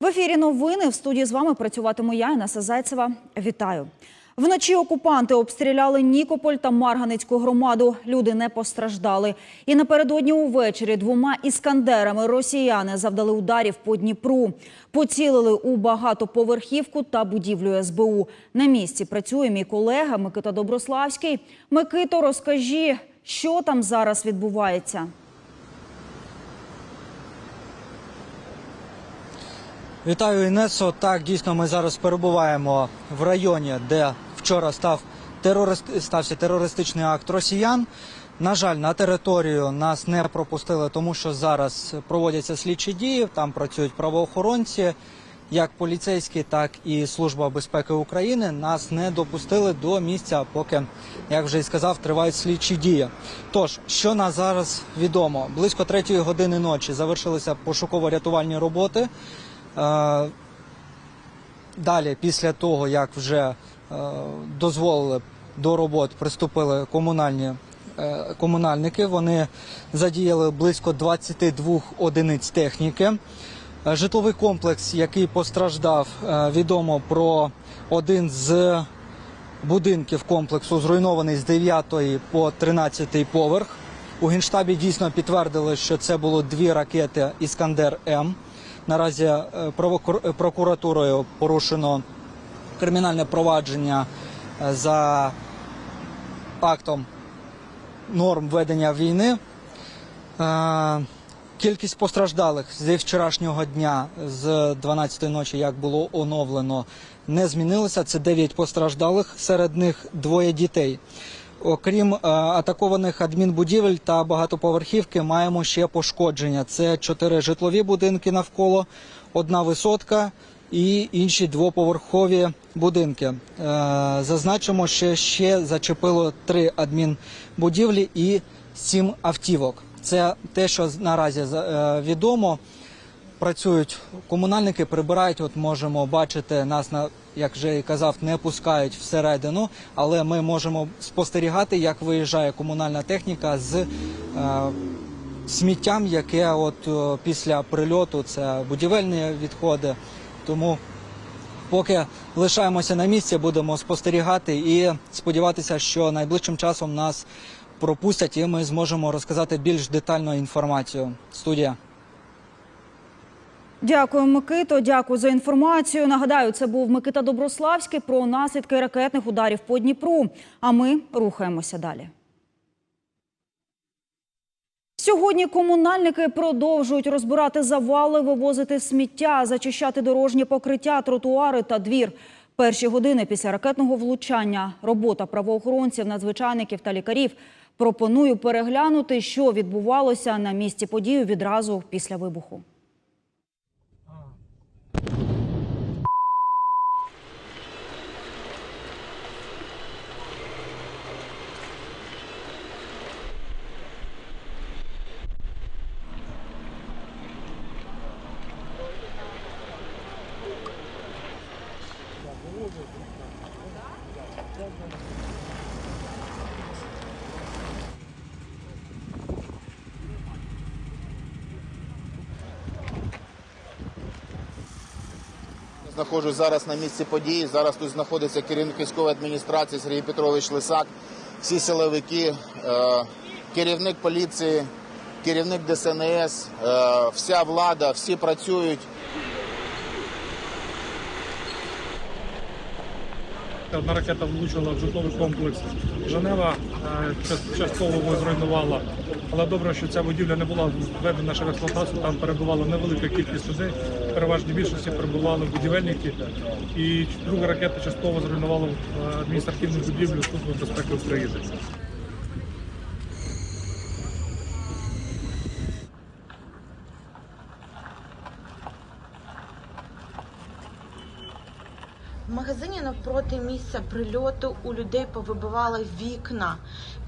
В ефірі новини в студії з вами працюватиму я, Інеса Зайцева. Вітаю. Вночі окупанти обстріляли Нікополь та Марганицьку громаду. Люди не постраждали. І напередодні увечері двома іскандерами росіяни завдали ударів по Дніпру. Поцілили у багатоповерхівку та будівлю СБУ. На місці працює мій колега Микита Доброславський. Микито, розкажи, що там зараз відбувається. Вітаю Інесо. Так, дійсно, ми зараз перебуваємо в районі, де вчора став терорист... стався терористичний акт росіян. На жаль, на територію нас не пропустили, тому що зараз проводяться слідчі дії. Там працюють правоохоронці, як поліцейські, так і служба безпеки України. Нас не допустили до місця, поки, як вже і сказав, тривають слідчі дії. Тож, що нас зараз відомо, близько третьої години ночі завершилися пошуково-рятувальні роботи. Е, Далі, після того, як вже е, дозволили до робот, приступили комунальні е, комунальники. Вони задіяли близько 22 одиниць техніки. Житловий комплекс, який постраждав, відомо про один з будинків комплексу, зруйнований з 9 по 13 поверх. У генштабі дійсно підтвердили, що це було дві ракети Іскандер М. Наразі е, прокуратурою порушено кримінальне провадження е, за актом норм ведення війни. Е, Кількість постраждалих зі вчорашнього дня з 12-ї ночі, як було оновлено, не змінилося. Це 9 постраждалих, серед них двоє дітей. Окрім е, атакованих адмінбудівель та багатоповерхівки, маємо ще пошкодження. Це чотири житлові будинки навколо, одна висотка і інші двоповерхові будинки. Е, зазначимо, що ще зачепило три адмінбудівлі і сім автівок. Це те, що наразі е, відомо. Працюють комунальники, прибирають. От можемо бачити, нас на як вже і казав, не пускають всередину, але ми можемо спостерігати, як виїжджає комунальна техніка з е, сміттям, яке от е, після прильоту це будівельні відходи. Тому поки лишаємося на місці, будемо спостерігати і сподіватися, що найближчим часом нас пропустять, і ми зможемо розказати більш детальну інформацію. Студія. Дякую, Микито. Дякую за інформацію. Нагадаю, це був Микита Доброславський про наслідки ракетних ударів по Дніпру. А ми рухаємося далі. Сьогодні комунальники продовжують розбирати завали, вивозити сміття, зачищати дорожні покриття, тротуари та двір. Перші години після ракетного влучання робота правоохоронців, надзвичайників та лікарів. Пропоную переглянути, що відбувалося на місці події відразу після вибуху. Знаходжусь зараз на місці події. Зараз тут знаходиться керівник військової адміністрації Сергій Петрович Лисак, всі силовики, е, керівник поліції, керівник ДСНС, е, вся влада, всі працюють. Одна ракета влучила в житловий комплекс Женева, е, частково зруйнувала. Але добре, що ця будівля не була введена ще в експлуатацію. Там перебувала невелика кількість людей. В більшості перебували будівельники. І друга ракета частково зруйнувала е, адміністративну будівлю Служби безпеки України. Магазині навпроти місця прильоту у людей повибивали вікна.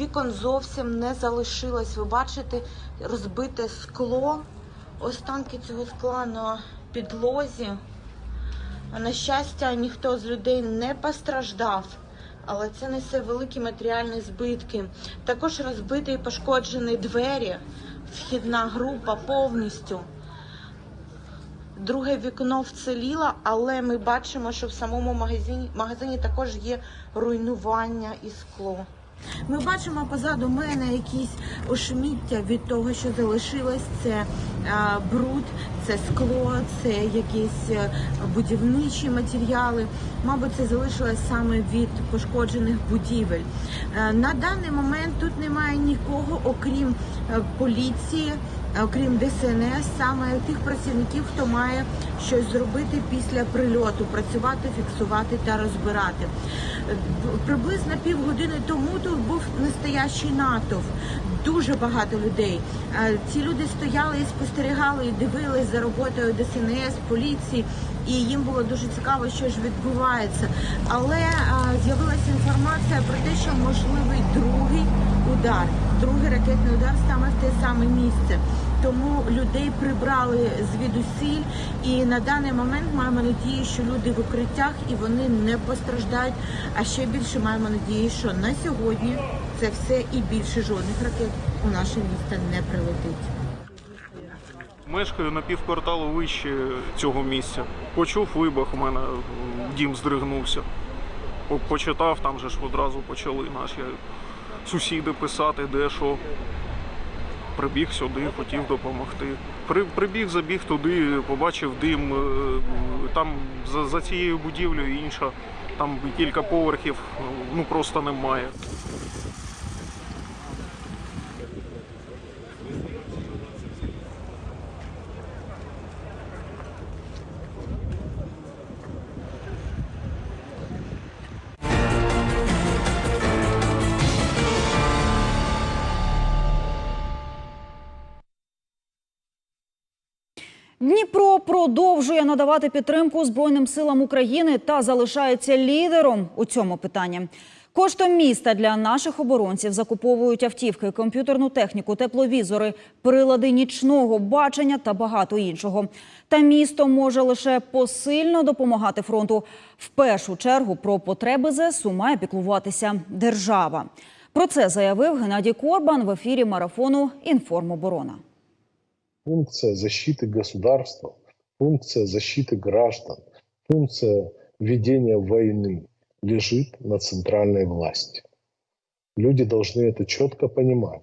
Вікон зовсім не залишилось. Ви бачите розбите скло, останки цього скла на підлозі. На щастя, ніхто з людей не постраждав, але це несе великі матеріальні збитки. Також розбиті і пошкоджені двері, вхідна група повністю. Друге вікно вцеліло, але ми бачимо, що в самому магазині, магазині також є руйнування і скло. Ми бачимо позаду мене якісь ошміття від того, що залишилось. Це е, бруд, це скло, це якісь е, будівничі матеріали. Мабуть, це залишилось саме від пошкоджених будівель. Е, на даний момент тут немає нікого, окрім поліції, окрім ДСНС, саме тих працівників, хто має щось зробити після прильоту, працювати, фіксувати та розбирати. Приблизно півгодини тому тут був настоящий натовп. Дуже багато людей. Е, Ці люди стояли і спостерігали, і дивились за роботою ДСНС, поліції, і їм було дуже цікаво, що ж відбувається. Але е, з'явилася інформація про те, що можливий другий удар, другий ракетний удар саме в те саме місце. Тому людей прибрали звідусіль, і на даний момент маємо надію, що люди в укриттях і вони не постраждають. А ще більше маємо надію, що на сьогодні це все і більше жодних ракет у наше місто не прилетить. Мешкаю на півкварталу вище цього місця. Почув вибух, у мене дім здригнувся. Почитав, там же ж одразу почали наші сусіди писати, де що. Прибіг сюди, хотів допомогти. При, прибіг, забіг туди, побачив дим. е, Там за, за цією будівлею інша, там кілька поверхів, ну просто немає. Дніпро продовжує надавати підтримку Збройним силам України та залишається лідером у цьому питанні. Коштом міста для наших оборонців закуповують автівки, комп'ютерну техніку, тепловізори, прилади нічного бачення та багато іншого. Та місто може лише посильно допомагати фронту. В першу чергу про потреби ЗСУ має піклуватися держава. Про це заявив Геннадій Корбан в ефірі марафону Інформоборона. Функция защиты государства, функция защиты граждан, функция ведения войны лежит на центральной власти. Люди должны это четко понимать.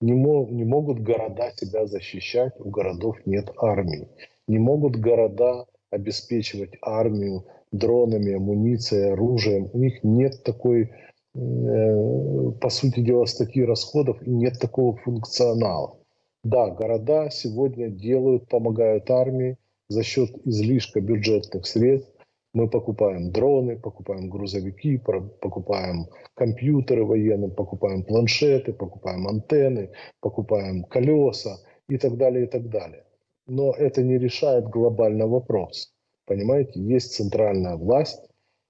Не, мо- не могут города себя защищать, у городов нет армии. Не могут города обеспечивать армию дронами, амуницией, оружием. У них нет такой, э, по сути дела, статьи расходов и нет такого функционала. Да, города сегодня делают, помогают армии за счет излишка бюджетных средств. Мы покупаем дроны, покупаем грузовики, покупаем компьютеры военные, покупаем планшеты, покупаем антенны, покупаем колеса и так далее, и так далее. Но это не решает глобальный вопрос. Понимаете, есть центральная власть,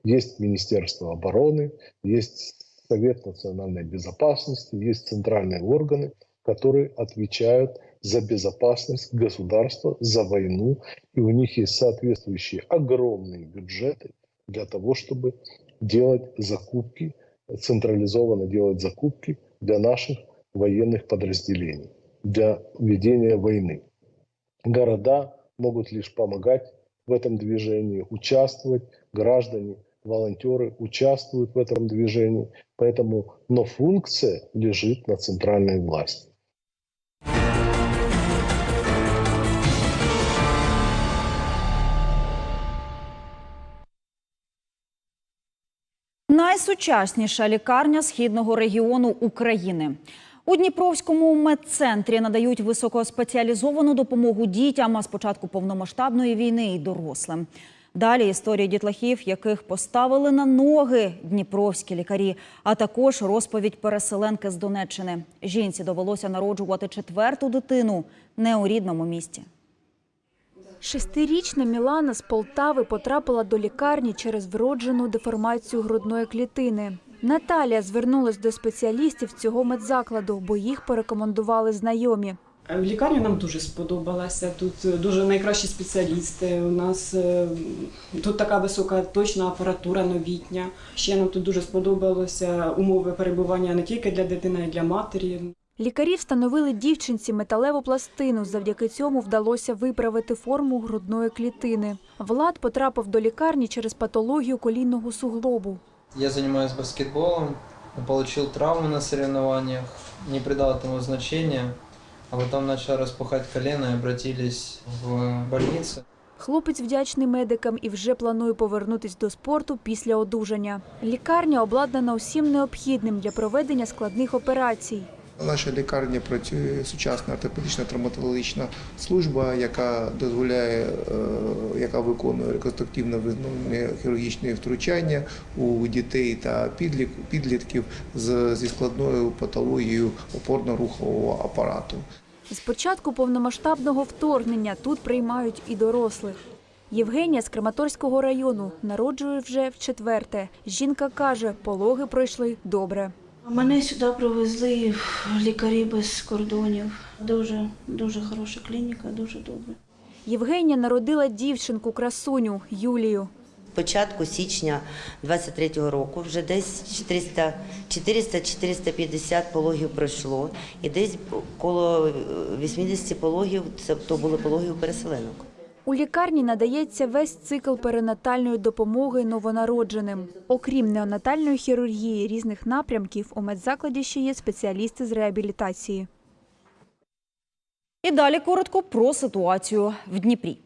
есть Министерство обороны, есть Совет национальной безопасности, есть центральные органы, которые отвечают за безопасность государства, за войну, и у них есть соответствующие огромные бюджеты для того, чтобы делать закупки, централизованно делать закупки для наших военных подразделений, для ведения войны. Города могут лишь помогать в этом движении, участвовать, граждане, волонтеры участвуют в этом движении, поэтому, но функция лежит на центральной власти. Найсучасніша лікарня східного регіону України. У Дніпровському медцентрі надають високоспеціалізовану допомогу дітям, а з повномасштабної війни і дорослим. Далі історії дітлахів, яких поставили на ноги дніпровські лікарі, а також розповідь переселенки з Донеччини. Жінці довелося народжувати четверту дитину не у рідному місті. Шестирічна Мілана з Полтави потрапила до лікарні через вроджену деформацію грудної клітини. Наталія звернулась до спеціалістів цього медзакладу, бо їх порекомендували знайомі. В лікарні нам дуже сподобалася. Тут е, дуже найкращі спеціалісти. У нас е, тут така висока точна апаратура новітня. Ще нам тут дуже сподобалося умови перебування не тільки для дитини, а й для матері. Лікарі встановили дівчинці металеву пластину. Завдяки цьому вдалося виправити форму грудної клітини. Влад потрапив до лікарні через патологію колінного суглобу. Я занимаюсь баскетболом, получил травму на соревнованиях, не придал этому значения, а потом начал распухать колено и обратились в больницу. Хлопець вдячний медикам і вже планує повернутись до спорту після одужання. Лікарня обладнана усім необхідним для проведення складних операцій. В нашій лікарні працює сучасна ортопедична травматологічна служба, яка дозволяє, е, яка виконує реконструктивно визнання хірургічні втручання у дітей та підлітків зі складною патологією опорно-рухового апарату. З початку повномасштабного вторгнення тут приймають і дорослих. Євгенія з Краматорського району народжує вже вчетверте. Жінка каже, пологи пройшли добре. Мене сюди привезли лікарі без кордонів. Дуже дуже хороша клініка, дуже добре. Євгенія народила дівчинку красуню Юлію. початку січня 23-го року вже десь 400 400-450 пологів пройшло, і десь коло 80 пологів це то були пологи у переселенок. У лікарні надається весь цикл перинатальної допомоги новонародженим. Окрім неонатальної хірургії різних напрямків, у медзакладі ще є спеціалісти з реабілітації. І далі коротко про ситуацію в Дніпрі.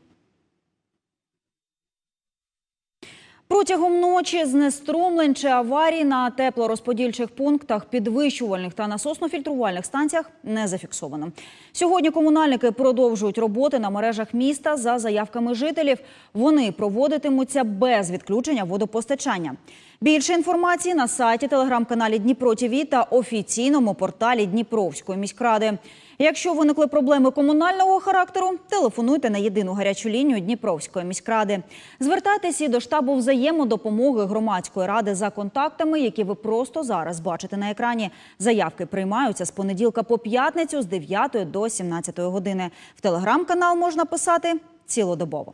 Протягом ночі знеструмлень чи аварій на теплорозподільчих пунктах, підвищувальних та насосно-фільтрувальних станціях не зафіксовано. Сьогодні комунальники продовжують роботи на мережах міста за заявками жителів. Вони проводитимуться без відключення водопостачання. Більше інформації на сайті телеграм-каналі Дніпро ТІВІ та офіційному порталі Дніпровської міськради. Якщо виникли проблеми комунального характеру, телефонуйте на єдину гарячу лінію Дніпровської міськради. Звертайтеся до штабу взаємодопомоги громадської ради за контактами, які ви просто зараз бачите на екрані. Заявки приймаються з понеділка по п'ятницю з 9 до 17 години. В телеграм-канал можна писати цілодобово.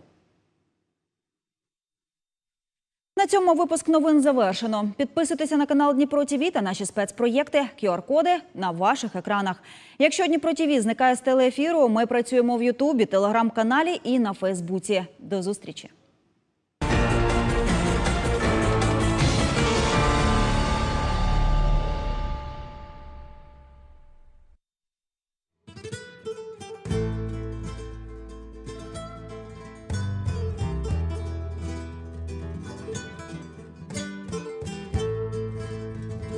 На цьому випуск новин завершено. Підписуйтеся на канал Дніпро ТІВІ та наші спецпроєкти, QR-коди на ваших екранах. Якщо Дніпро ТІВІ зникає з телеефіру, ми працюємо в Ютубі, телеграм-каналі і на Фейсбуці. До зустрічі.